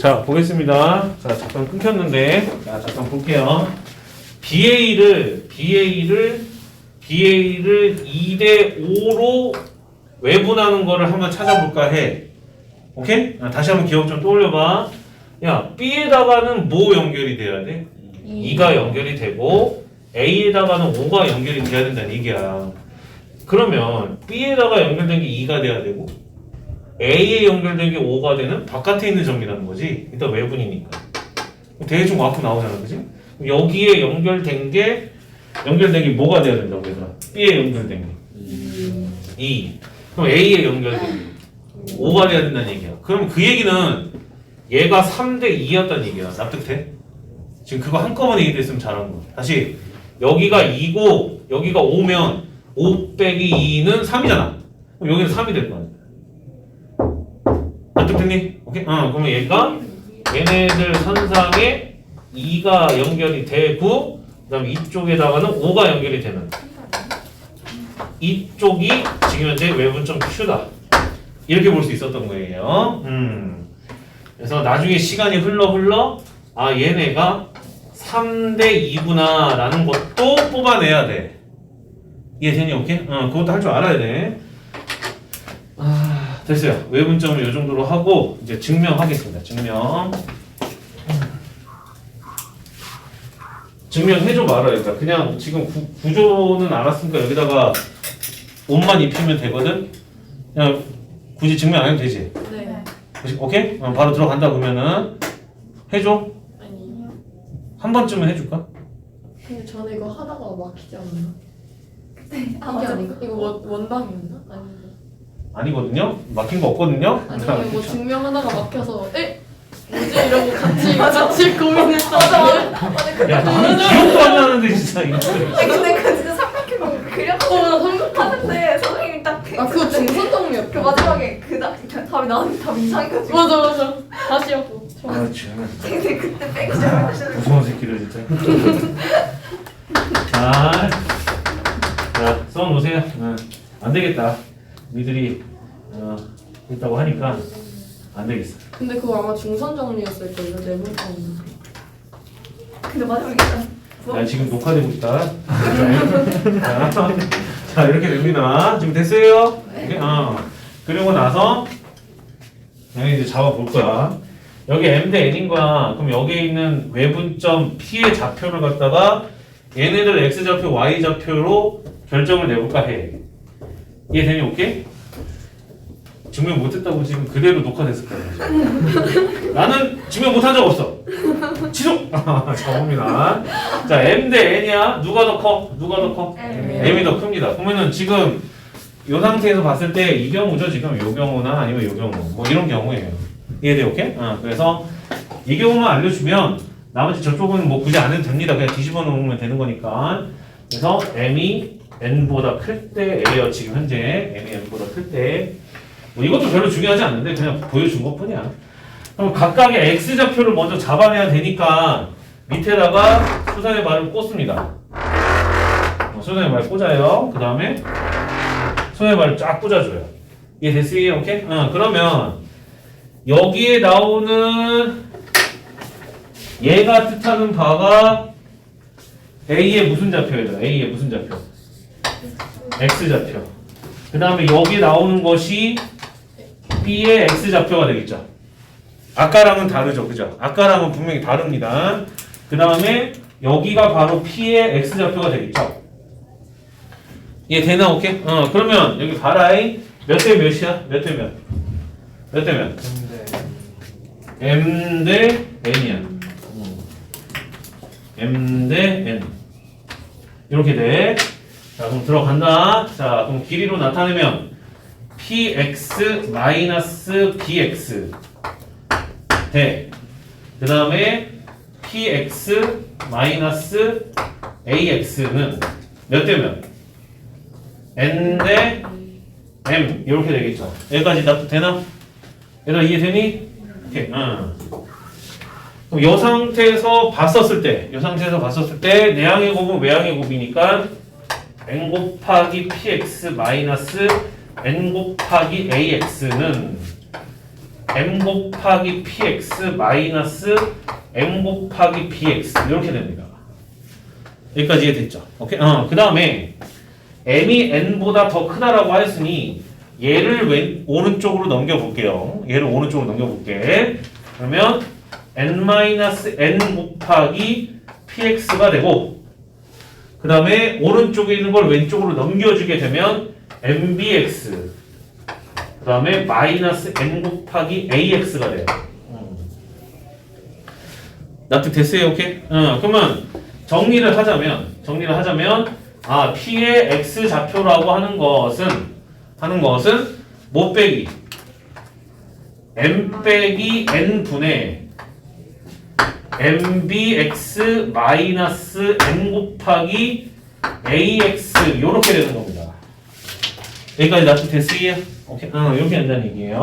자, 보겠습니다. 자, 잠깐 끊겼는데. 자, 잠깐 볼게요. BA를, BA를, BA를 2대 5로 외분하는 거를 한번 찾아볼까 해. 오케이? 아, 다시 한번 기억 좀 떠올려봐. 야, B에다가는 뭐 연결이 돼야 돼? 2가 연결이 되고, A에다가는 5가 연결이 돼야 된다는 얘기야. 그러면 B에다가 연결된 게 2가 돼야 되고, A에 연결된 게 5가 되는 바깥에 있는 점이라는 거지. 일단 외분이니까. 대충 와프 나오잖아, 그지? 여기에 연결된 게 연결된 게 뭐가 돼야 된다고 얘들아? B에 연결된 게 2. 그럼 A에 연결된 게 5가 돼야 된다는 얘기야. 그럼 그 얘기는 얘가 3대 2였다는 얘기야. 납득돼? 지금 그거 한꺼번에 얘기했으면 잘한 거야. 다시 여기가 2고 여기가 5면 5 빼기 2는 3이잖아. 그럼 여기는 3이 될 거야. 납득 됐니? 오케이? 어, 그러면 얘가 얘네들 선상에 2가 연결이 되고 그다음 이쪽에다가는 5가 연결이 되는 이쪽이 지금 현재 외분점 Q다. 이렇게 볼 수 있었던 거예요. 음. 그래서 나중에 시간이 흘러 흘러 아 얘네가 3대 2구나 라는 것도 뽑아내야 돼. 이해되니? 오케이? 어, 그것도 할 줄 알아야 돼. 아, 됐어요. 외분점을 이 정도로 하고 이제 증명하겠습니다. 증명. 증명해줘 말아요. 그러니까 그냥 지금 구, 구조는 알았으니까 여기다가 옷만 입히면 되거든. 그냥 굳이 증명 안 해도 되지. 네. 오케이? 어, 바로 들어간다 그러면은 해줘. 아니. 한 번쯤은 해줄까? 근데 저는 이거 하다가 막히지 않나? 네. 아, 이게 맞아. 아닌가? 이거 원, 원방이었나? 아닌가? 아니거든요. 막힌 거 없거든요. 아니면 뭐 증명하다가 막혀서 에? 뭐지? 이러고 같이 같이 고민했었는데 야 나는 기억도 안 나는데 진짜 이거. 아니, 근데 그 진짜 삼각형 그렸고 어나 생각 하는데 선생님이 딱아 그거 중선 그 마지막에 그, 답이 나왔는데 답이 이상해가지고 맞아 맞아 다시 하고 아 근데 그때 빼기 잘하시는 무서운 새끼들 진짜. 자, 자 써 놓으세요. 어, 안 되겠다. 니들이 어, 있다고 하니까 안 되겠어. 근데 그거 아마 중선 정리였을 거예요 내분탕 근데 마지막에 일단 야 지금 녹화되고 있다. 자, 자 이렇게 됩니다. 지금 됐어요? 오케이? 어. 그리고 나서 여기 이제 잡아 볼 거야. 여기 m 대 n인 거야. 그럼 여기에 있는 외분점 p의 좌표를 갖다가 얘네들 x 좌표, y 좌표로 결정을 내볼까 해. 이해되니 오케이? 증명 못했다고 지금 그대로 녹화됐을 거야. 나는 증명 못한 적 없어. 지속! 자, 봅니다. 자, M 대 N이야. 누가 더 커? 누가 더 커? M. M이 더 큽니다. 그러면은 지금 이 상태에서 봤을 때 이 경우죠. 지금 이 경우나 아니면 이 경우. 뭐 이런 경우예요. 이해돼, 오케이? 어, 그래서 이 경우만 알려주면 나머지 저쪽은 뭐 굳이 안 해도 됩니다. 그냥 뒤집어 놓으면 되는 거니까. 그래서 M이 N보다 클 때예요. 지금 현재 M이 N보다 클 때. 뭐 이것도 별로 중요하지 않는데 그냥 보여준 것 뿐이야. 그럼 각각의 x 좌표를 먼저 잡아내야 되니까 밑에다가 수산의 말을 꽂습니다. 어, 수산의 말 꽂아요. 그 다음에 수산의 말을 쫙 꽂아줘요. 이해 됐어요? 오케이? 어, 그러면 여기에 나오는 얘가 뜻하는 바가 A의 무슨 좌표예요? A의 무슨 좌표? X 좌표. 그 다음에 여기 나오는 것이 B의 X 좌표가 되겠죠. 아까랑은 다르죠, 그죠? 아까랑은 분명히 다릅니다. 그 다음에 여기가 바로 P의 X 좌표가 되겠죠. 얘 되나 오케이? 어 그러면 여기 봐라이 몇 대 몇이야? 몇 대 몇? 몇 대 몇? M 대 N이야. 음. M 대 N. 이렇게 돼. 자 그럼 들어간다. 자 그럼 길이로 나타내면 px bx 대. 그 다음에 px ax는 몇 대면? n 대 m 이렇게 되겠죠. 여기까지 납득 되나? 얘들아 이해되니? 오케이. 응. 이 상태에서 봤었을 때, 이 상태에서 봤었을 때 내항의 곱은 외항의 곱이니까 n 곱하기 px 마이너스 n 곱하기 ax는 m 곱하기 px 마이너스 m 곱하기 bx 이렇게 됩니다. 여기까지 이해됐죠? 오케이. 어, 그 다음에 m이 n보다 더 크다라고 하였으니 얘를 왼 오른쪽으로 넘겨 볼게요. 얘를 오른쪽으로 넘겨 볼게. 그러면 n-n 곱하기 px가 되고 그 다음에 오른쪽에 있는 걸 왼쪽으로 넘겨주게 되면 mbx 그 다음에 마이너스 n 곱하기 ax가 돼요. 음. 납득 됐어요? 오케이? 어, 그러면 정리를 하자면 정리를 하자면 아 p의 x 좌표라고 하는 것은 하는 것은 못 빼기 m 빼기 n 분의 mbx 마이너스 n 곱하기 ax 요렇게 되는 겁니다. 여기까지 납득됐어요? 오케이. 어, 이렇게 된다는 얘기예요.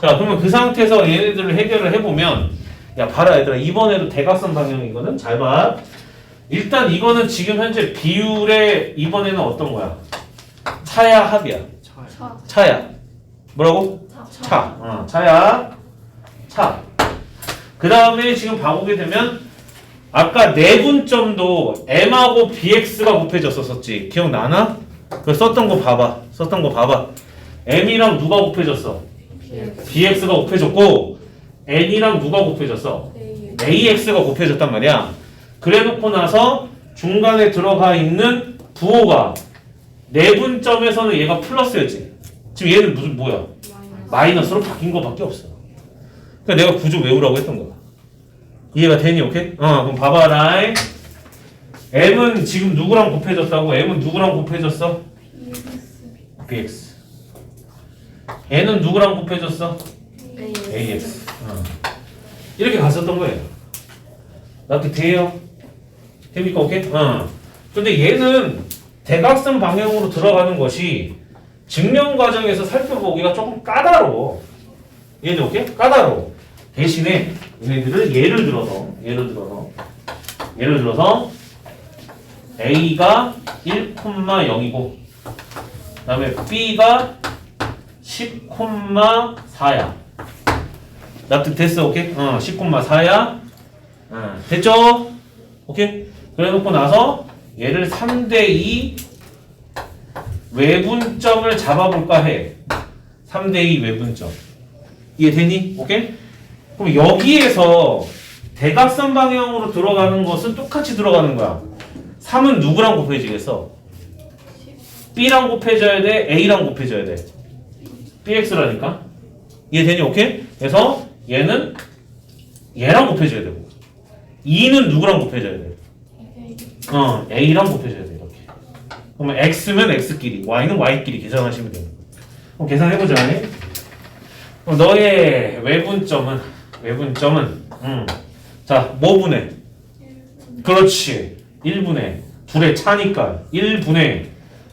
자, 그러면 그 상태에서 얘네들을 해결을 해보면 야, 봐라 얘들아. 이번에도 대각선 방향이거든. 잘 봐. 일단 이거는 지금 현재 비율의 이번에는 어떤 거야? 차야 합이야. 차. 차야. 뭐라고? 차. 차. 어, 차야. 차. 그 다음에 지금 봐보게 되면 아까 내분점도 m하고 bx가 곱해졌었었지. 기억나나? 그 썼던 거 봐봐. 썼던 거 봐봐. m이랑 누가 곱해졌어? bx가 곱해졌고 n이랑 누가 곱해졌어? AX가 곱해졌단 말이야. 그래 놓고 나서 중간에 들어가 있는 부호가 내분점에서는 얘가 플러스였지. 지금 얘는 무슨 뭐야? 마이너스로 바뀐 거밖에 없어. 그러니까 내가 구조 외우라고 했던 거야. 이해가 되니 오케이? 어 그럼 봐봐라. m은 지금 누구랑 곱해졌다고? m은 누구랑 곱해졌어? bx. n은 누구랑 곱해졌어? ax. 어. 이렇게 갔었던 거예요. 나도 돼요? 됩니까? 오케이? 어. 근데 얘는 대각선 방향으로 들어가는 것이 증명 과정에서 살펴보기가 조금 까다로워. 얘는 오케이? 까다로워. 대신에 얘네들을 예를 들어서 예를 들어서 예를 들어서 a가 1,0이고 그 다음에 b가 10,4야. 납득 됐어, 오케이? 어, 10,4야. 어, 됐죠? 오케이? 그래 놓고 나서 얘를 3대2 외분점을 잡아볼까 해. 3대2 외분점. 이해되니? 오케이? 그럼 여기에서 대각선 방향으로 들어가는 것은 똑같이 들어가는 거야. 3은 누구랑 곱해지겠어? B랑 곱해져야 돼? A랑 곱해져야 돼? BX라니까? 이해되니? 오케이? 그래서 얘는 얘랑 곱해져야 되고 2는 누구랑 곱해져야 돼? 어, A랑 곱해져야 돼 이렇게 그러면 X면 X끼리 Y는 Y끼리 계산하시면 돼요 그럼 계산해보자 그럼 너의 외분점은 외분점은 음. 자, 뭐 분해? 그렇지 1분의 둘의 차니까 1분의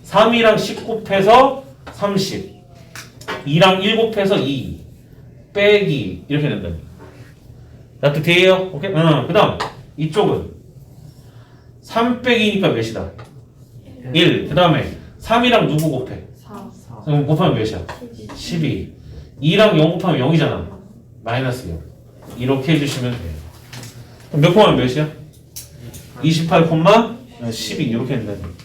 3이랑 10 곱해서 30 2랑 1 곱해서 2 빼기 이렇게 된다 납득돼요? 오케이? 응. 그 다음 이쪽은 3 빼기니까 몇이다? 1. 그 다음에 3이랑 누구 곱해? 4. 그럼 곱하면 몇이야? 12. 2랑 0 곱하면 0이잖아. 마이너스 0. 이렇게 해주시면 돼요. 그럼 몇 콤마 몇이야? 28 콤마 12 이렇게 된다는 얘기.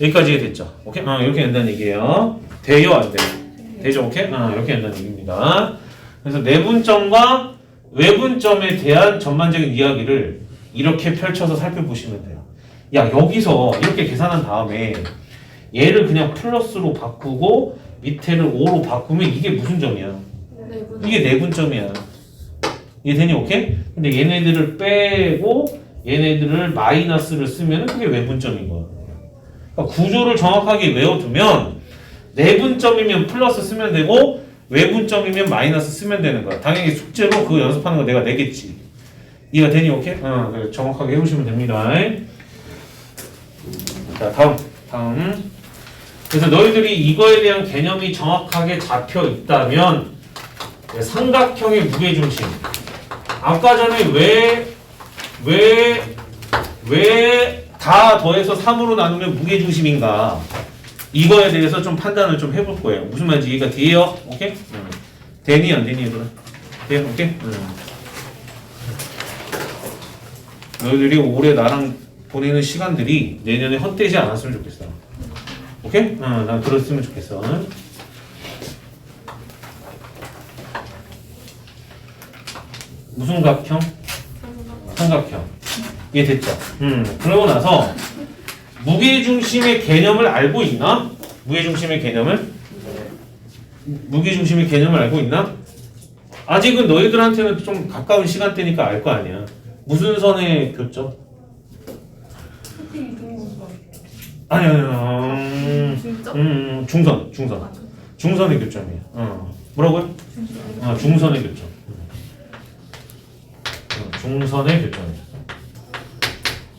여기까지 됐죠? 오케이? 어, 이렇게 된다는 얘기예요. 돼요, 안 돼요? 되죠, 오케이? 어, 이렇게 된다는 얘기입니다. 그래서 내분점과 외분점에 대한 전반적인 이야기를 이렇게 펼쳐서 살펴보시면 돼요. 야, 여기서 이렇게 계산한 다음에 얘를 그냥 플러스로 바꾸고 밑에를 5로 바꾸면 이게 무슨 점이야? 이게 내분점이야. 이해되니 오케이? 근데 얘네들을 빼고 얘네들을 마이너스를 쓰면 그게 외분점인 거야. 그러니까 구조를 정확하게 외워두면 내분점이면 플러스 쓰면 되고 외분점이면 마이너스 쓰면 되는 거야. 당연히 숙제로 그거 연습하는 거 내가 내겠지. 이해가 되니 오케이? 어, 그래, 정확하게 해보시면 됩니다. 자 다음 다음. 그래서 너희들이 이거에 대한 개념이 정확하게 잡혀 있다면 삼각형의 무게중심 아까 전에 왜 왜 왜 다 더해서 3으로 나누면 무게중심인가 이거에 대해서 좀 판단을 좀 해볼 거예요 무슨 말인지 이해가 돼요? 오케이? 음. 되니 안 되니 얘들아? 돼? 오케이? 응. 너희들이 올해 나랑 보내는 시간들이 내년에 헛되지 않았으면 좋겠어. 오케이? 응, 난 그랬으면 좋겠어. 무슨 각형? 삼각형. 이해 됐죠? 음, 그러고 나서 무게중심의 개념을 알고 있나? 무게중심의 개념을? 무게중심의 개념을 알고 있나? 아직은 너희들한테는 좀 가까운 시간대니까 알 거 아니야. 무슨 선의 교점? 아니, 아니, 음, 진짜? 음, 중선, 중선. 중선의 교점이에요. 어. 뭐라고요? 아, 중선의 교점. 어, 중선의 교점이에요.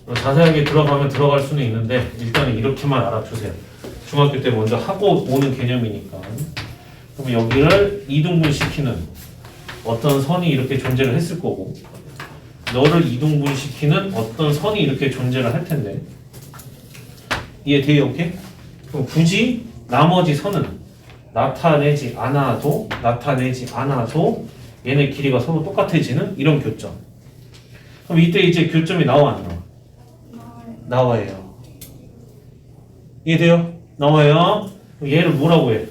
어, 자세하게 들어가면 들어갈 수는 있는데 일단은 이렇게만 알아두세요. 중학교 때 먼저 하고 오는 개념이니까. 그럼 여기를 이등분 시키는 어떤 선이 이렇게 존재를 했을 거고 너를 이등분 시키는 어떤 선이 이렇게 존재를 할 텐데 이해 돼요? 오케이? 그럼 굳이 나머지 선은 나타내지 않아도 나타내지 않아도 얘네 길이가 서로 똑같아지는 이런 교점. 그럼 이때 이제 교점이 나와 안 나와? 나와요. 이해돼요? 나와요. 얘를 뭐라고 해?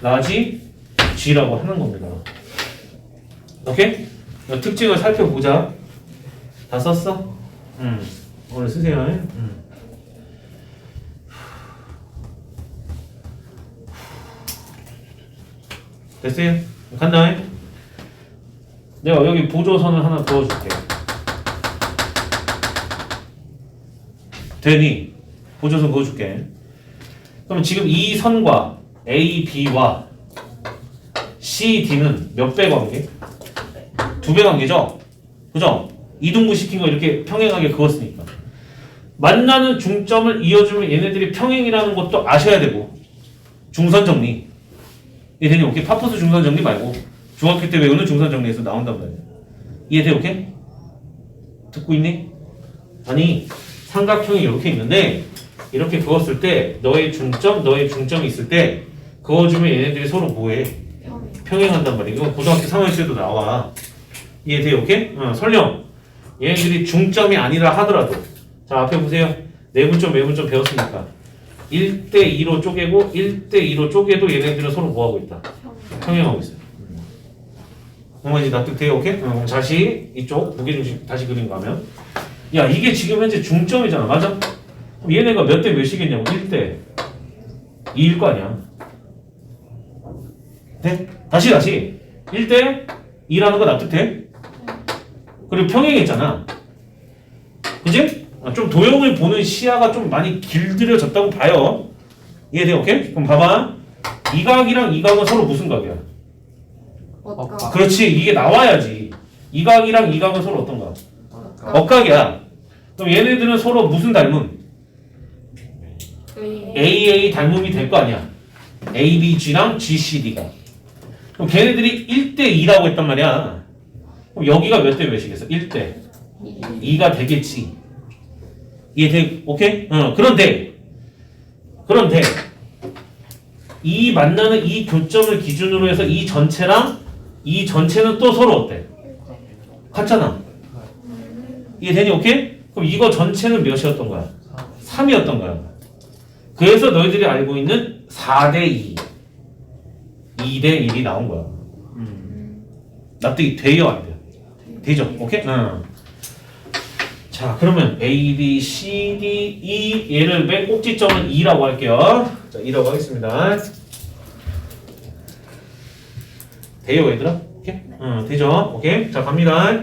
라지 G라고 하는 겁니다. 오케이? 어, 특징을 살펴보자. 다 썼어? 응. 오늘 쓰세요. 응. 됐어요? 간다. 내가 여기 보조선을 하나 그어줄게. 되니? 보조선 그어줄게. 그럼 지금 이 선과 A, B와 C, D는 몇 배 관계? 두 배 관계죠? 그죠? 이등분 시킨 거 이렇게 평행하게 그었으니까. 만나는 중점을 이어주면 얘네들이 평행이라는 것도 아셔야 되고 중선 정리. 이해되니? 오케이? 파포스 중선 정리 말고 중학교 때 외우는 중선 정리에서 나온단 말이야. 이해돼? 오케이? 듣고 있니? 아니 삼각형이 이렇게 있는데 이렇게 그었을 때 너의 중점, 너의 중점이 있을 때 그어주면 얘네들이 서로 뭐해? 평행한단 말이야. 이건 고등학교 3학년 때도 나와. 이해돼요? 오케이? 어, 설령 얘네들이 중점이 아니라 하더라도 자 앞에 보세요. 내분점, 외분점 배웠으니까 1대2로 쪼개고 1대2로 쪼개도 얘네들은 서로 뭐하고 있다? 평행하고 있어요. 어머니 납득돼요? 오케이? 어, 그럼 다시 이쪽 무게중심 다시 그림 가면 야 이게 지금 현재 중점이잖아 맞아? 그럼 얘네가 몇 대 몇이겠냐고 1대 2일 거 아니야 네? 다시 다시 1대 2라는 거 납득돼? 그리고 평행했잖아 그지? 아, 좀 도형을 보는 시야가 좀 많이 길들여졌다고 봐요 이해돼? 오케이? 그럼 봐봐 이 각이랑 이 각은 서로 무슨 각이야? 어까 그렇지 이게 나와야지 이 각이랑 이 각은 서로 어떤 각? 억각이야 그럼 얘네들은 서로 무슨 닮음? AA 닮음이 될 거 아니야 ABG랑 GCD가 그럼 걔네들이 1대 2라고 했단 말이야 그럼 여기가 몇 대 몇이겠어? 1대 2가 되겠지 이해 돼? 오케이? 어 그런데 그런데 이 만나는 이 교점을 기준으로 해서 이 전체랑 이 전체는 또 서로 어때? 같잖아. 이해되니? 오케이? 그럼 이거 전체는 몇이었던 거야? 3이었던 거야. 그래서 너희들이 알고 있는 4대 2, 2대 1이 나온 거야. 납득이 돼요, 안 돼요? 되죠? 오케이? 응. 자, 그러면 A, B, C, D, E 얘를 맨 꼭지점은 2라고 할게요. 자, 2라고 하겠습니다. 돼요, 얘들아? 오케이? 응, 되죠? 오케이? 자, 갑니다.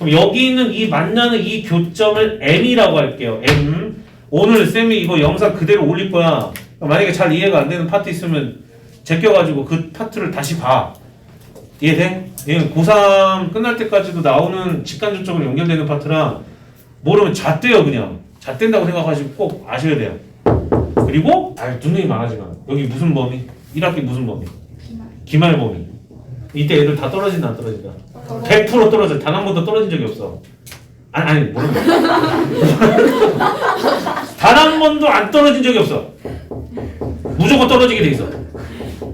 그럼 여기 있는 이 만나는 이 교점을 M이라고 할게요. M. 오늘 쌤이 이거 영상 그대로 올릴 거야. 만약에 잘 이해가 안 되는 파트 있으면 제껴가지고 그 파트를 다시 봐. 이해돼? 얘는 고3 끝날 때까지도 나오는 직간접적으로 연결되는 파트라 모르면 잣대요 그냥. 잣댄다고 생각하시고 꼭 아셔야 돼요. 그리고 아 눈이 많아지만 여기 무슨 범위? 1학기 무슨 범위? 기말 범위. 이때 애들 다 떨어진다 안 떨어진다? 100% 떨어져. 단 한 번도 떨어진 적이 없어. 아니 아니 모르는 단한 번도 안 떨어진 적이 없어. 무조건 떨어지게 돼 있어.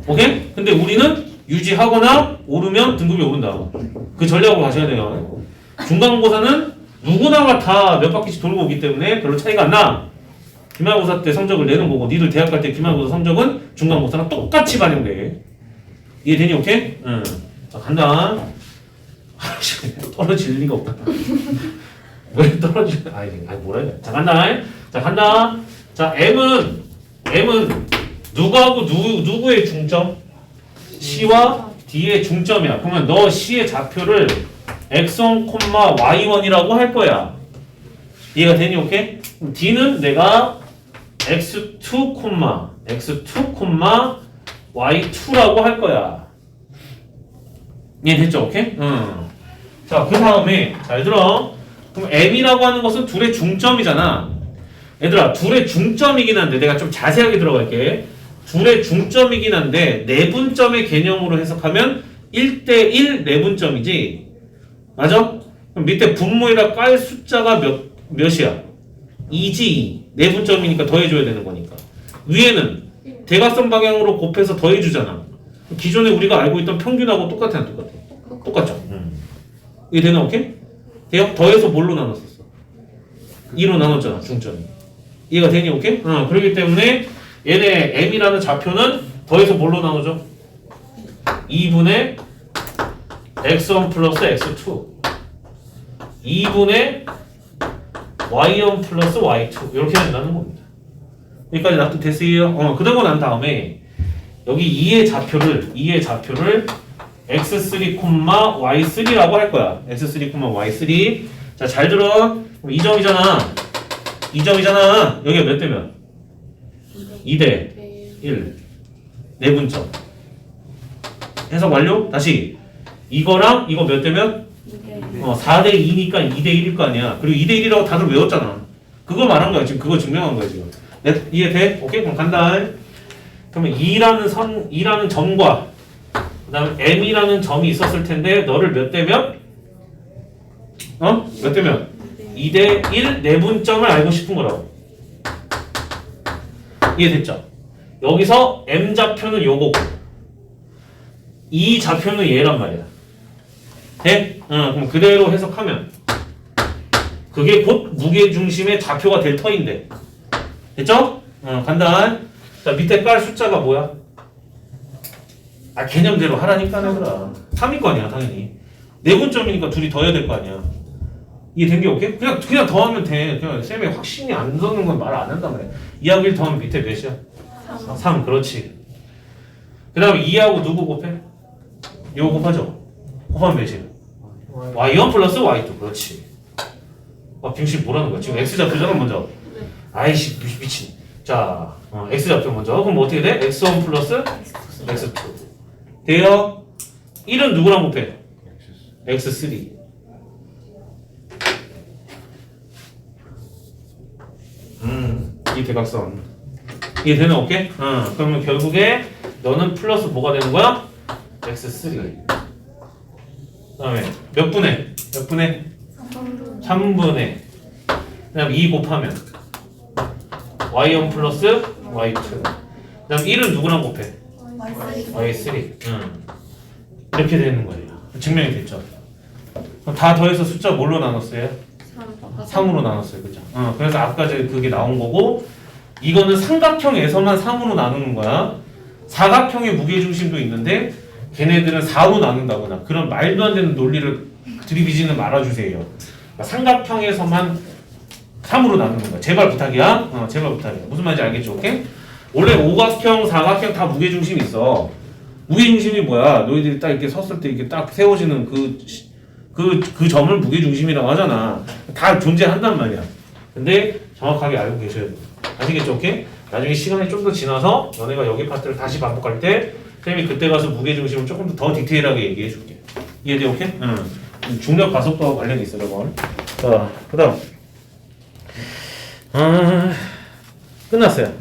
오케이? 근데 우리는 유지하거나 오르면 등급이 오른다. 그 전략으로 가셔야 돼요. 중간고사는 누구나가 다 몇 바퀴씩 돌고 오기 때문에 별로 차이가 안 나. 기말고사 때 성적을 내는 거고 니들 대학 갈 때 기말고사 성적은 중간고사랑 똑같이 반영돼. 이해되니 오케이? 응. 자 간다. 떨어질 리가 없다. 왜 떨어지? 아이 아이 뭐라 돼? 자 간다. 자 간다. 자 M은 M은 누구하고 누구 누구의 중점? C와 D의 중점이야. 그러면 너 C의 좌표를 x1, y1이라고 할 거야. 이해가 되니 오케이? D는 내가 x2, x2, y2라고 할 거야. 이해됐죠? 오케이? 응. 자, 그 다음에 잘 들어. 그럼 M이라고 하는 것은 둘의 중점이잖아. 얘들아, 둘의 중점이긴 한데 내가 좀 자세하게 들어갈게. 둘의 중점이긴 한데 내분점의 개념으로 해석하면 1대1 내분점이지. 맞아? 그럼 밑에 분모에다 깔 숫자가 몇, 몇이야? 2지 2. 내분점이니까 더해줘야 되는 거니까. 위에는 대각선 방향으로 곱해서 더해주잖아. 기존에 우리가 알고 있던 평균하고 똑같아, 안 똑같아? 똑같죠? 음. 이게 되나, 오케이? 돼요? 더해서 뭘로 나눴었어? 2로 나눴잖아, 중점이. 이해가 되니, 오케이? 어, 그렇기 때문에 얘네 m이라는 좌표는 더해서 뭘로 나누죠? 2분의 x1 플러스 x2 2분의 y1 플러스 y2 이렇게 된다는 겁니다. 여기까지 납득 됐어요? 어, 그러고 난 다음에 여기 2의 좌표를 2의 좌표를 x3, y3라고 할 거야. x3, y3. 자, 잘 들어. 그럼 2점이잖아. 2점이잖아. 여기가 몇 대면? 2대 네. 1. 내분점. 해석 완료? 다시. 이거랑 이거 몇 대면? 어, 4대 2니까 2대 1일 거 아니야. 그리고 2대 1이라고 다들 외웠잖아. 그거 말한 거야. 지금 그거 증명한 거야, 지금. 네, 이해 돼? 오케이? 그럼 간다. 그러면 2라는 선, 2라는 점과 그 다음에 m이라는 점이 있었을 텐데 너를 몇 대면? 어? 몇 대면? 2대 1 내분점을 알고 싶은 거라고. 이해됐죠? 여기서 m 좌표는 요거고 이 좌표는 얘란 말이야. 돼? 어, 그럼 그대로 해석하면 그게 곧 무게 중심의 좌표가 될 터인데. 됐죠? 어, 간다. 자, 밑에 깔 숫자가 뭐야? 아, 개념대로 하라니까 내더라. 3일 거 아니야, 당연히. 내분점이니까 둘이 더 해야 될 거 아니야. 이해된 게 오케이? 그냥 그냥 더하면 돼. 그냥 쌤이 확신이 안 드는 건 말 안 한단 말이야. 2하고 1 더하면 밑에 몇이야? 3. 그렇지. 그 다음에 2하고 누구 곱해? 이거 곱하죠? 곱하면 몇이야? y1 플러스 y2. 그렇지. 아, 빙신 뭐라는 거야? 지금 x 좌표잖아, 먼저. 아이씨, 미- 미친. 자, 어, x 좌표 먼저. 그럼 어떻게 돼? x1 플러스 x2. 돼요? 1은 누구랑 곱해? x3. 음, 이 대각선. 이게 되는 오케이? 어, 그러면 결국에 너는 플러스 뭐가 되는 거야? x3. 그 다음에 몇 분의? 몇 분의? 3분의. 그 다음 2 곱하면 y1 플러스 y2. 그 다음 1은 누구랑 곱해? Y3. 응. 이렇게 되는 거예요. 증명이 됐죠. 다 더해서 숫자 뭘로 나눴어요? 3으로 나눴어요. 그죠? 어, 그래서 아까 저 그게 나온 거고 이거는 삼각형에서만 3으로 나누는 거야. 사각형의 무게중심도 있는데 걔네들은 4로 나눈다거나 그런 말도 안 되는 논리를 들이비지는 말아주세요. 그러니까 삼각형에서만 3으로 나누는 거야. 제발 부탁이야. 어, 제발 부탁이야. 무슨 말인지 알겠죠? 오케이? 원래 오각형, 사각형 다 무게중심이 있어. 무게중심이 뭐야? 너희들이 딱 이렇게 섰을 때 이렇게 딱 세워지는 그, 시- 그, 그 점을 무게중심이라고 하잖아. 다 존재한단 말이야. 근데 정확하게 알고 계셔야 돼. 아시겠죠? 오케이? 나중에 시간이 좀 더 지나서 너네가 여기 파트를 다시 반복할 때 쌤이 그때 가서 무게중심을 조금 더, 더 디테일하게 얘기해 줄게. 이해돼? 오케이? 응. 중력 가속도와 관련이 있어, 저건. 자, 그 다음. 아, 끝났어요.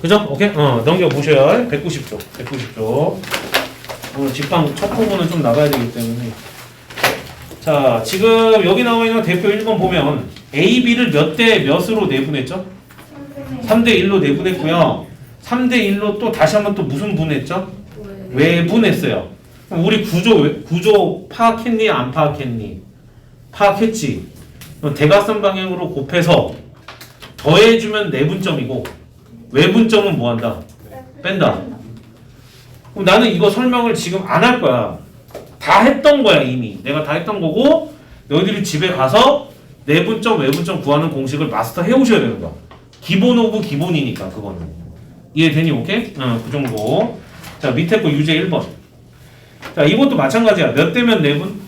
그죠? 오케이? 어, 넘겨보셔요. 190조. 190조. 오늘 직방 첫 부분은 좀 나가야 되기 때문에. 자, 지금 여기 나와 있는 대표 1번 보면 A, B를 몇 대 몇으로 내분했죠? 3대 1로 내분했고요. 3대 1로 또 다시 한번 또 무슨 분했죠? 외분했어요. 우리 구조 왜- 구조 파악했니 안 파악했니? 파악했지. 대각선 방향으로 곱해서 더해주면 내분점이고 외분점은 뭐 한다? 뺀다. 그럼 나는 이거 설명을 지금 안 할 거야. 다 했던 거야 이미. 내가 다 했던 거고 너희들이 집에 가서 내분점 외분점 구하는 공식을 마스터 해 오셔야 되는 거야. 기본 오브 기본이니까 그거는. 이해되니 오케이? 어, 그 정도. 자 밑에 거 유제 1번. 자 이것도 마찬가지야. 몇 대면 내분?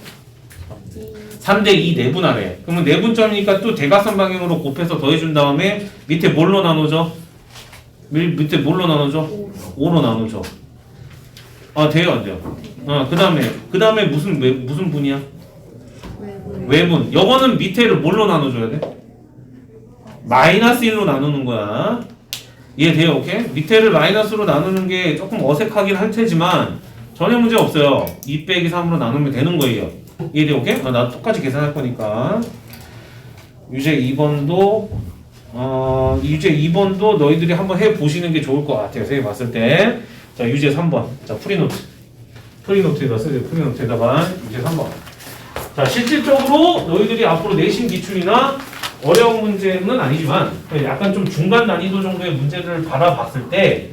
3대 2 내분하래. 그러면 내분점이니까 또 대각선 방향으로 곱해서 더해준 다음에 밑에 뭘로 나누죠? 밀- 밑에 뭘로 나누죠? 5로 나누죠. 아 돼요 안 돼요? 어 그다음에 그 다음에 무슨 왜, 무슨 분이야? 외분. 요거는 밑에를 뭘로 나눠줘야 돼? 마이너스 1로 나누는 거야. 이해돼요? 오케이? 밑에를 마이너스로 나누는 게 조금 어색하긴 할 테지만 전혀 문제 없어요. 2 빼기 3으로 나누면 되는 거예요. 이해돼요? 오케이? 아, 나 똑같이 계산할 거니까. 유제 2번도 어, 유제 2번도 너희들이 한번 해 보시는 게 좋을 것 같아요. 선생님 봤을 때. 자, 유제 3번. 자, 프리노트. 프리노트에다 쓰세요. 프리노트에다가 유제 3번. 자, 실질적으로 너희들이 앞으로 내신 기출이나 어려운 문제는 아니지만 약간 좀 중간 난이도 정도의 문제를 바라봤을 때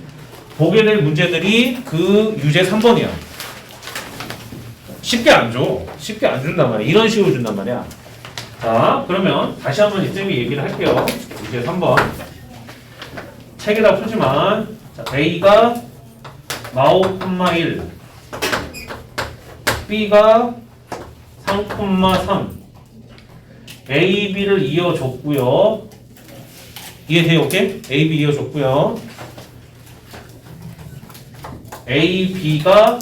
보게 될 문제들이 그 유제 3번이야. 쉽게 안 줘. 쉽게 안 준단 말이야. 이런 식으로 준단 말이야. 자, 그러면 다시 한번 이쌤이 얘기를 할게요. 유제 3번. 책에다 푸지만 자, A가 마오 콤마 1 B가 3,3 A, B를 이어줬고요. 이해돼요? 오케이? A, B 이어줬고요. A, B가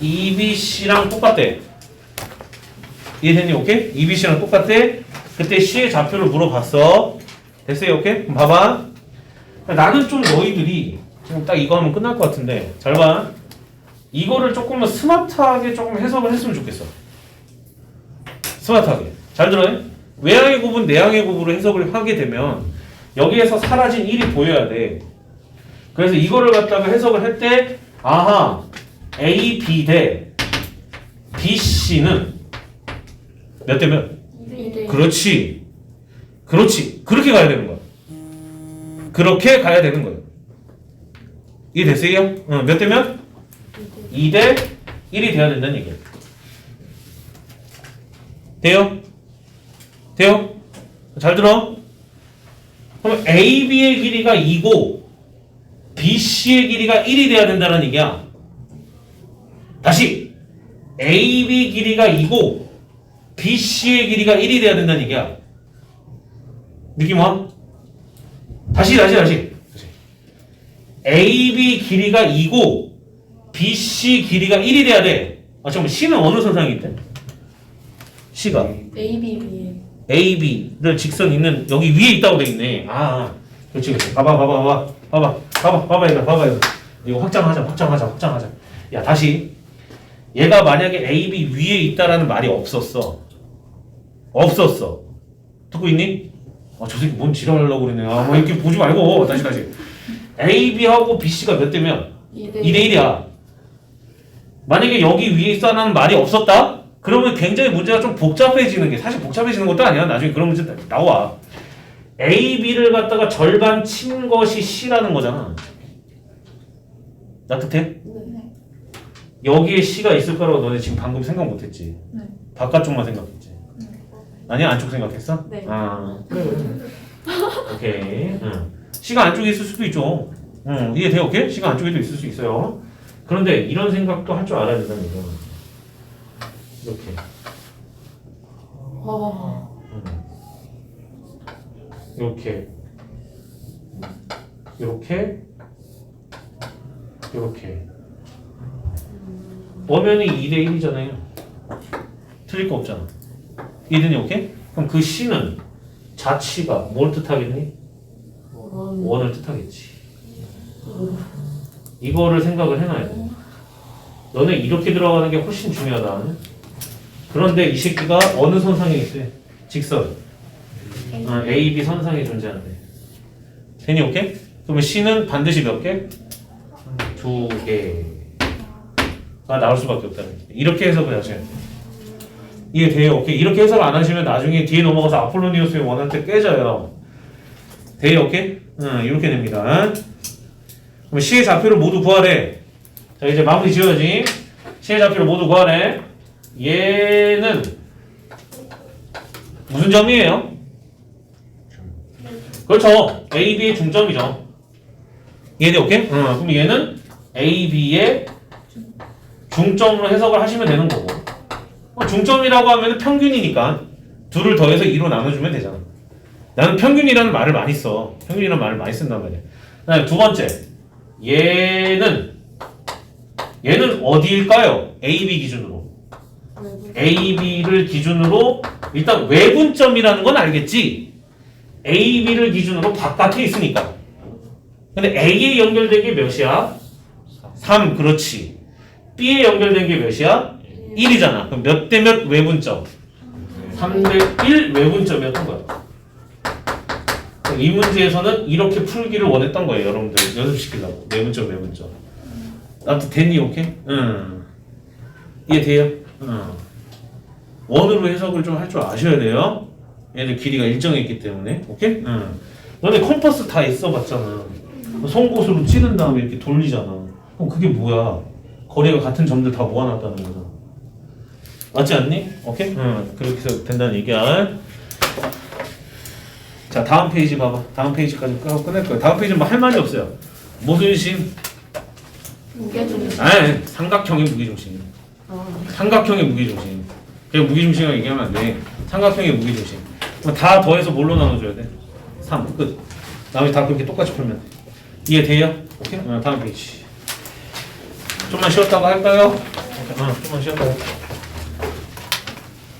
E, B, C랑 똑같대. 이해됐니? 오케이? E, B, C랑 똑같대. 그때 C의 좌표를 물어봤어. 됐어요? 오케이? 봐봐. 나는 좀 너희들이 지금 딱 이거 하면 끝날 것 같은데 잘 봐. 이거를 조금만 스마트하게 조금 해석을 했으면 좋겠어. 스마트하게. 잘 들어요? 외항의 곱은 내항의 곱으로 해석을 하게 되면 여기에서 사라진 1이 보여야 돼. 그래서 이거를 갖다가 해석을 할 때 아하 A, B 대 B, C는 몇 대면? 이대 그렇지. 그렇지. 그렇게 가야 되는 거야. 그렇게 가야 되는 거예요. 이해됐어요? 어, 몇 대면? 2대 1이 돼야 된다는 얘기야. 돼요? 돼요? 잘 들어? 그럼 AB의 길이가 2고 BC의 길이가 1이 돼야 된다는 얘기야. 다시 AB 길이가 2고 BC의 길이가 1이 돼야 된다는 얘기야. 느낌 와? 다시 다시 다시. AB 길이가 2고 BC 길이가 1이 돼야 돼. 아 잠깐만 C는 어느 선상에 있대? C가 A, B, B에 AB를 직선 있는 여기 위에 있다고 돼 있네. 아, 그렇지, 그렇지. 봐봐, 봐봐, 봐봐, 봐봐, 봐봐, 봐봐, 얘들아, 봐봐, 얘들아. 이거 확장하자, 확장하자, 확장하자. 야, 다시. 얘가 만약에 AB 위에 있다라는 말이 없었어. 없었어. 듣고 있니? 아, 저 새끼 뭔 지랄하려고 그러네. 아, 뭐 이렇게 보지 말고 다시 다시. AB하고 BC가 몇 대면? 이대 2대 1이야. 만약에 여기 위에 있어라는 말이 없었다? 그러면 굉장히 문제가 좀 복잡해지는 게 사실 복잡해지는 것도 아니야. 나중에 그런 문제 나와. A, B를 갖다가 절반 친 것이 C라는 거잖아. 따뜻해? 네. 여기에 C가 있을 거라고 너네 지금 방금 생각 못 했지? 네. 바깥쪽만 생각했지? 아니 안쪽 생각했어? 네. 아. 오케이. 응. C가 안쪽에 있을 수도 있죠. 응. 이해돼? 오케이? C가 안쪽에도 있을 수 있어요. 그런데 이런 생각도 할 줄 알아야 된다는 거죠. 이렇게. 아, 이렇게. 이렇게. 이렇게. 엄연히 2대 1이잖아요. 틀릴 거 없잖아. 이든이 오케이? 그럼 그 C는 자치가 뭘 뜻하겠니? 원, 원을 뜻하겠지. 이거를 생각을 해놔야 돼. 너네 이렇게 들어가는 게 훨씬 중요하다. 그런데 이 새끼가 어느 선상에 있대? 직선. 어, A, B 선상에 존재하는데. 되니 오케이? 그러면 C는 반드시 몇 개? 두 개가 나올 수밖에 없다는 거죠. 이렇게 해석을 하셔야. 이해 돼요? 오케이. 이렇게 해석 안 하시면 나중에 뒤에 넘어가서 아폴로니우스의 때 깨져요. 돼요? 오케이? 응, 이렇게 됩니다. 그럼 C의 좌표를 모두 구하래. 자, 이제 마무리 지어야지. C의 좌표를 모두 구하래. 얘는 무슨 점이에요? 그렇죠. A, B의 중점이죠. 이해돼? 오케이? 응, 그럼 얘는 A, B의 중점으로 해석을 하시면 되는 거고. 어, 중점이라고 하면 평균이니까 둘을 더해서 2로 나눠주면 되잖아. 나는 평균이라는 말을 많이 써. 평균이라는 말을 많이 쓴단 말이야. 그다음에 두 번째, 얘는 얘는 어디일까요? A, B 기준으로. A, B를 기준으로 일단 외분점이라는 건 알겠지. A, B를 기준으로 바깥에 있으니까. 근데 A에 연결된 게 몇이야? 3, 그렇지. B에 연결된 게 몇이야? 1이잖아. 그럼 몇 대 몇 외분점? 3대 1 외분점이었던 거야. 이 문제에서는 이렇게 풀기를 원했던 거예요, 여러분들. 연습시키려고. 외분점, 외분점. 나도 됐니, 오케이? 응. 이해돼요? 응. 원으로 해석을 좀 할 줄 아셔야 돼요. 얘들 길이가 일정해 있기 때문에. 오케이? 응. 너네 컴퍼스 다 있어봤잖아. 송곳으로 찌른 다음에 이렇게 돌리잖아. 그럼 그게 뭐야? 거리가 같은 점들 다 모아놨다는 거잖아. 맞지 않니? 오케이? 응. 그렇게 해서 된다는 얘기야. 자, 다음 페이지 봐봐. 다음 페이지까지 끝- 끝낼 거야. 다음 페이지는 뭐 할 말이 없어요. 무순심. 무게중심. 아, 삼각형의 무게중심. 아, 삼각형의 무게중심. 그냥 무게중심이라고 얘기하면 안 돼. 삼각형의 무게중심. 그럼 다 더해서 뭘로 나눠줘야 돼? 3. 끝. 나머지 다 그렇게 똑같이 풀면 돼. 이해돼요? 오케이? 어, 다음 페이지. 좀만 쉬었다가 할까요? 어, 좀만 쉬었다가.